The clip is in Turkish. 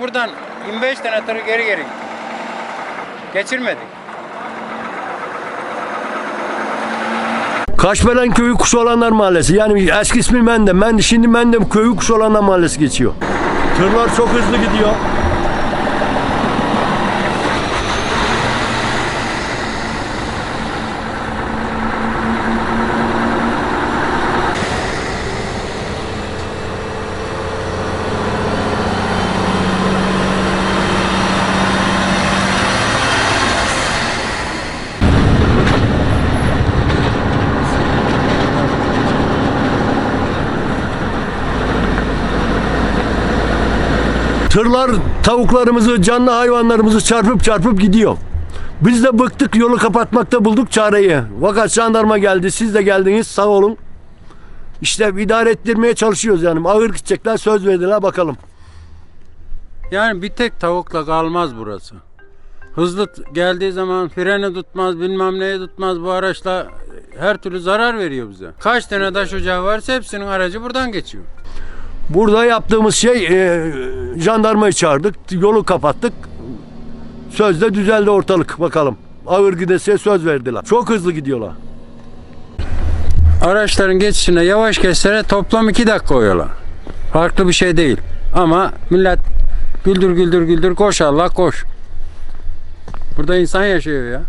Buradan 25 tane tırı geri geri geçirmedik. Kaşbelen Köyü Kuşolanlar Mahallesi. Yani eski ismi Mendem. Ben, şimdi Mendem Köyü Kuşolanlar Mahallesi geçiyor. Tırlar çok hızlı gidiyor. Tırlar tavuklarımızı, canlı hayvanlarımızı çarpıp çarpıp gidiyor. Biz de bıktık yolu kapatmakta bulduk çareyi. Fakat jandarma geldi, siz de geldiniz sağ olun. İşte idare ettirmeye çalışıyoruz yani. Ağır gidecekler söz verdiler bakalım. Yani bir tek tavukla kalmaz burası. Hızlı geldiği zaman freni tutmaz, bilmem neyi tutmaz. Bu araçla her türlü zarar veriyor bize. Kaç tane taş ocağı varsa hepsinin aracı buradan geçiyor. Burada yaptığımız şey e, jandarmayı çağırdık, yolu kapattık. Sözde düzeldi ortalık bakalım. Ağır gidesiye söz verdiler. Çok hızlı gidiyorlar. Araçların geçişine yavaş geçsene toplam 2 dakika oyalar. Farklı bir şey değil. Ama millet güldür güldür güldür koş Allah koş. Burada insan yaşıyor ya.